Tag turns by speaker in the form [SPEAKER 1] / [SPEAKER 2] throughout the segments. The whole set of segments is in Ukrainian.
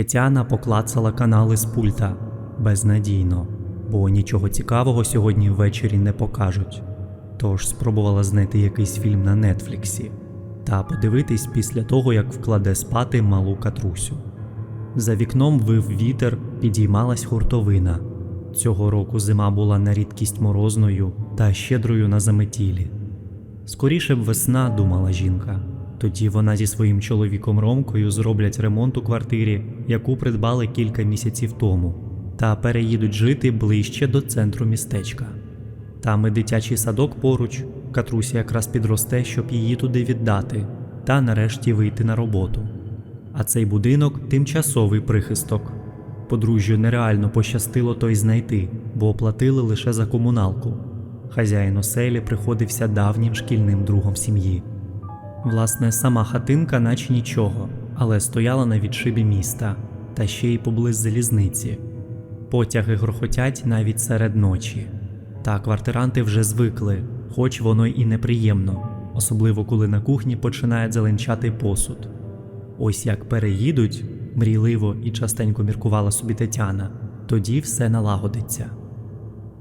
[SPEAKER 1] Тетяна поклацала канали з пульта безнадійно, бо нічого цікавого сьогодні ввечері не покажуть. Тож спробувала знайти якийсь фільм на Нетфліксі та подивитись після того, як вкладе спати малу катрусю. За вікном вив вітер, підіймалась хуртовина. Цього року зима була на рідкість морозною та щедрою на заметілі. Скоріше б весна, думала жінка. Тоді вона зі своїм чоловіком Ромкою зроблять ремонт у квартирі, яку придбали кілька місяців тому, та переїдуть жити ближче до центру містечка. Там і дитячий садок поруч, Катруся якраз підросте, щоб її туди віддати, та нарешті вийти на роботу. А цей будинок тимчасовий прихисток. Подружжю нереально пощастило той знайти, бо оплатили лише за комуналку. Хазяїн оселі приходився давнім шкільним другом сім'ї. Власне, сама хатинка, наче нічого, але стояла на відшибі міста та ще й поблизь залізниці. Потяги грохотять навіть серед ночі. Та квартиранти вже звикли, хоч воно й неприємно, особливо коли на кухні починають зеленчати посуд. Ось як переїдуть, мрійливо і частенько міркувала собі Тетяна, тоді все налагодиться.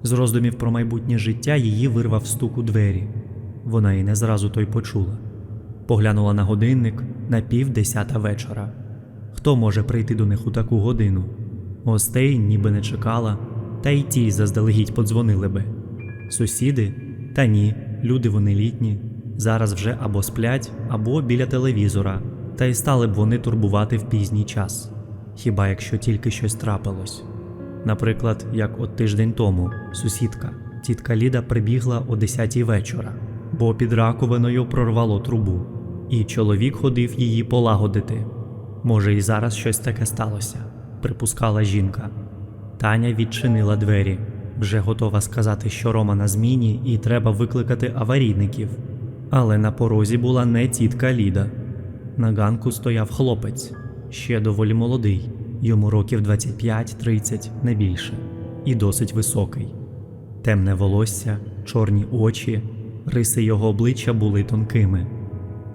[SPEAKER 1] З роздумів про майбутнє життя її вирвав стук у двері. Вона й не зразу той почула. Поглянула на годинник на пів десята вечора. Хто може прийти до них у таку годину? Гостей ніби не чекала, та й ті заздалегідь подзвонили би. Сусіди? Та ні, люди вони літні. Зараз вже або сплять, або біля телевізора, та й стали б вони турбувати в пізній час. Хіба якщо тільки щось трапилось. Наприклад, як от тиждень тому сусідка, тітка Ліда прибігла о 10 вечора, бо під раковиною прорвало трубу, і чоловік ходив її полагодити. Може, і зараз щось таке сталося, припускала жінка. Таня відчинила двері, вже готова сказати, що Рома на зміні і треба викликати аварійників. Але на порозі була не тітка Ліда. На ганку стояв хлопець, ще доволі молодий, йому років 25-30, не більше, і досить високий. Темне волосся, чорні очі, риси його обличчя були тонкими.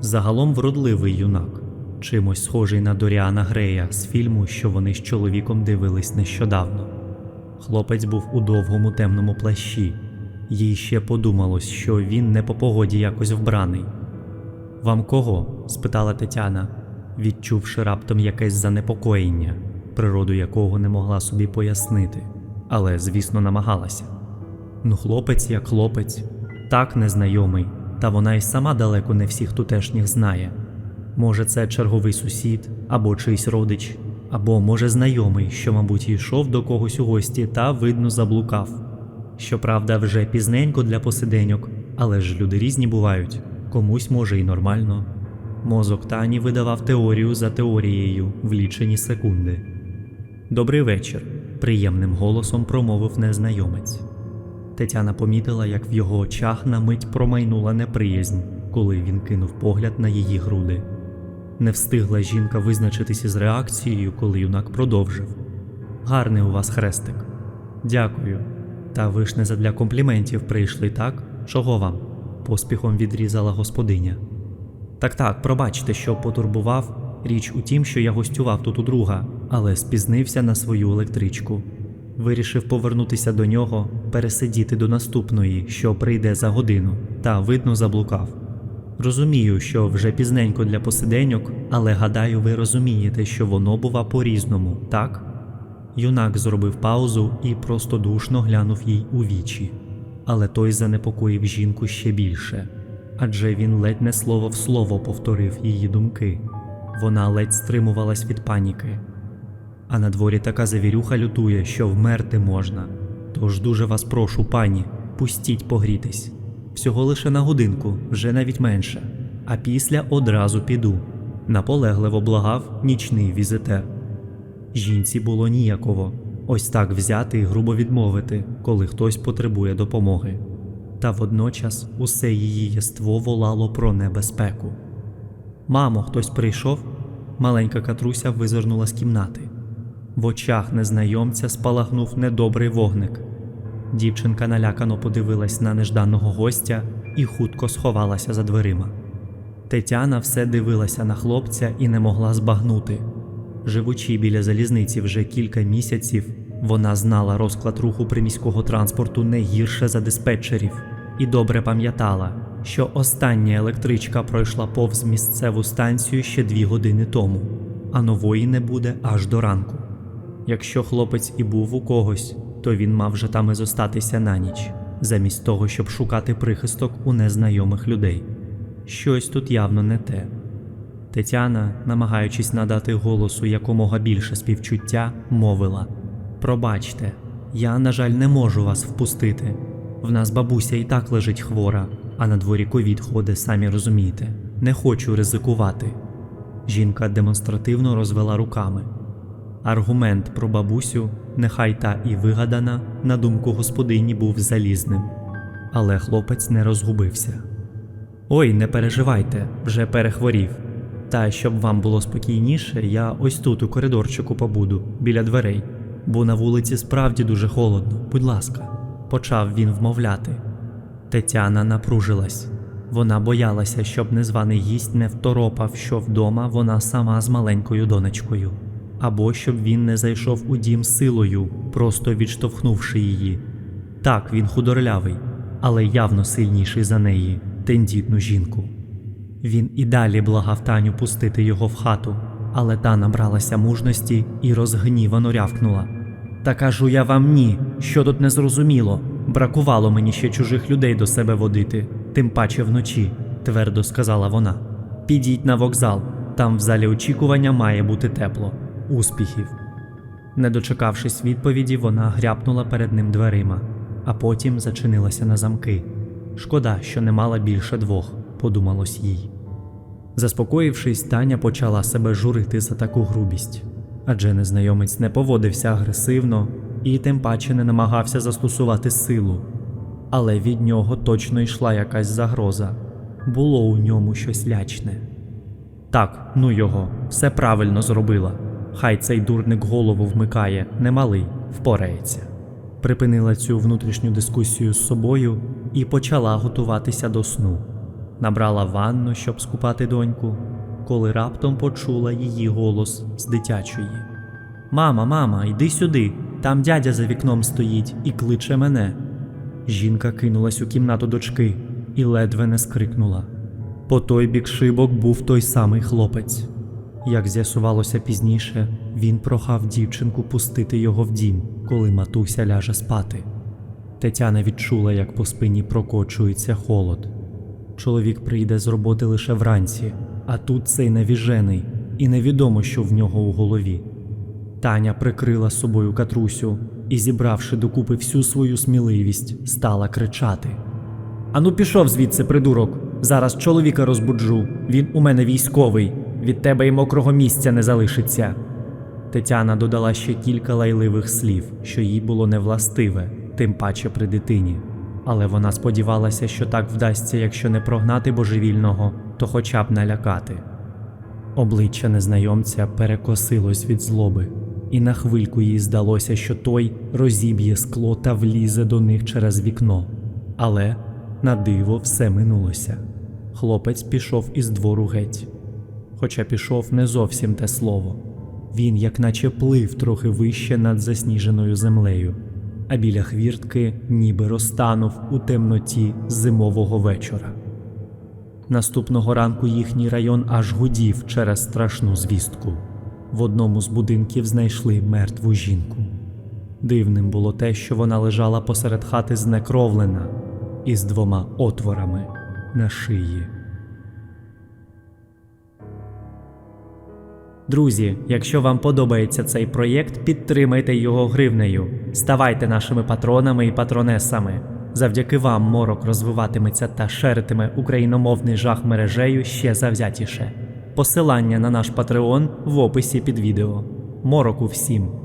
[SPEAKER 1] Загалом вродливий юнак, чимось схожий на Доріана Грея з фільму, що вони з чоловіком дивились нещодавно. Хлопець був у довгому темному плащі. Їй ще подумалось, що він не по погоді якось вбраний. Вам кого? спитала Тетяна, відчувши раптом якесь занепокоєння, природу якого не могла собі пояснити, але, звісно, намагалася. Ну, хлопець як хлопець, так незнайомий, та вона й сама далеко не всіх тутешніх знає. Може, це черговий сусід або чийсь родич, або, може, знайомий, що, мабуть, йшов до когось у гості та, видно, заблукав. Щоправда, вже пізненько для посиденьок, але ж люди різні бувають, комусь може і нормально. Мозок Тані видавав теорію за теорією в лічені секунди. Добрий вечір, приємним голосом промовив незнайомець. Тетяна помітила, як в його очах на мить промайнула неприязнь, коли він кинув погляд на її груди. Не встигла жінка визначитися з реакцією, коли юнак продовжив. Гарний у вас хрестик. Дякую. Та ви ж не задля компліментів прийшли, так? Чого вам? поспіхом відрізала господиня. Так так, пробачте, що потурбував. Річ у тім, що я гостював тут у друга, але спізнився на свою електричку. Вирішив повернутися до нього, пересидіти до наступної, що прийде за годину, та видно заблукав. Розумію, що вже пізненько для посиденьок, але гадаю, ви розумієте, що воно бува по-різному, так? Юнак зробив паузу і простодушно глянув їй у вічі, але той занепокоїв жінку ще більше, адже він ледь не слово в слово повторив її думки. Вона ледь стримувалась від паніки. А на дворі така завірюха лютує, що вмерти можна. Тож дуже вас прошу, пані, пустіть погрітись. Всього лише на годинку, вже навіть менше, а після одразу піду. Наполегливо благав нічний візитер. Жінці було ніяково ось так взяти і грубо відмовити, коли хтось потребує допомоги. Та водночас усе її єство волало про небезпеку. Мамо, хтось прийшов? Маленька катруся визирнула з кімнати. В очах незнайомця спалахнув недобрий вогник. Дівчинка налякано подивилась на нежданого гостя і хутко сховалася за дверима. Тетяна все дивилася на хлопця і не могла збагнути. Живучи біля залізниці вже кілька місяців, вона знала розклад руху приміського транспорту не гірше за диспетчерів і добре пам'ятала, що остання електричка пройшла повз місцеву станцію ще дві години тому, а нової не буде аж до ранку. Якщо хлопець і був у когось, то він мав вже там і зостатися на ніч, замість того, щоб шукати прихисток у незнайомих людей. Щось тут явно не те. Тетяна, намагаючись надати голосу якомога більше співчуття, мовила: Пробачте, я, на жаль, не можу вас впустити. В нас бабуся і так лежить хвора, а на дворі ковід ходить, самі розумієте. Не хочу ризикувати. Жінка демонстративно розвела руками. Аргумент про бабусю, нехай та і вигадана, на думку господині був залізним. Але хлопець не розгубився. Ой, не переживайте, вже перехворів. Та щоб вам було спокійніше, я ось тут у коридорчику побуду, біля дверей, бо на вулиці справді дуже холодно, будь ласка, почав він вмовляти. Тетяна напружилась. Вона боялася, щоб незваний гість не второпав, що вдома вона сама з маленькою донечкою, або щоб він не зайшов у дім силою, просто відштовхнувши її. Так, він худорлявий, але явно сильніший за неї, тендітну жінку. Він і далі благав Таню пустити його в хату, але та набралася мужності і розгнівано рявкнула. Та кажу я вам ні, що тут незрозуміло. Бракувало мені ще чужих людей до себе водити, тим паче вночі, твердо сказала вона. Підіть на вокзал, там в залі очікування має бути тепло. Успіхів. Не дочекавшись відповіді, вона гряпнула перед ним дверима, а потім зачинилася на замки. Шкода, що не мала більше двох, подумалось їй. Заспокоївшись, Таня почала себе журити за таку грубість, адже незнайомець не поводився агресивно і тим паче не намагався застосувати силу. Але від нього точно йшла якась загроза було у ньому щось лячне. Так, ну його, все правильно зробила. Хай цей дурник голову вмикає, немалий, впорається. Припинила цю внутрішню дискусію з собою і почала готуватися до сну. Набрала ванну, щоб скупати доньку, коли раптом почула її голос з дитячої. Мама, мама, йди сюди. Там дядя за вікном стоїть і кличе мене. Жінка кинулась у кімнату дочки і ледве не скрикнула. По той бік шибок був той самий хлопець. Як з'ясувалося пізніше, він прохав дівчинку пустити його в дім, коли матуся ляже спати. Тетяна відчула, як по спині прокочується холод. Чоловік прийде з роботи лише вранці, а тут цей навіжений, і невідомо, що в нього у голові. Таня прикрила собою катрусю і, зібравши докупи всю свою сміливість, стала кричати: Ану, пішов звідси, придурок! Зараз чоловіка розбуджу. Він у мене військовий. Від тебе й мокрого місця не залишиться. Тетяна додала ще кілька лайливих слів, що їй було невластиве, тим паче при дитині. Але вона сподівалася, що так вдасться, якщо не прогнати божевільного, то хоча б налякати. Обличчя незнайомця перекосилось від злоби, і на хвильку їй здалося, що той розіб'є скло та влізе до них через вікно. Але на диво все минулося. Хлопець пішов із двору геть. Хоча пішов не зовсім те слово. Він, як наче плив трохи вище над засніженою землею, а біля хвіртки ніби розтанув у темноті зимового вечора. Наступного ранку їхній район аж гудів через страшну звістку. В одному з будинків знайшли мертву жінку. Дивним було те, що вона лежала посеред хати знекровлена із двома отворами на шиї. Друзі, якщо вам подобається цей проєкт, підтримайте його гривнею. Ставайте нашими патронами і патронесами. Завдяки вам морок розвиватиметься та шеритиме україномовний жах мережею ще завзятіше. Посилання на наш Патреон в описі під відео. Мороку всім!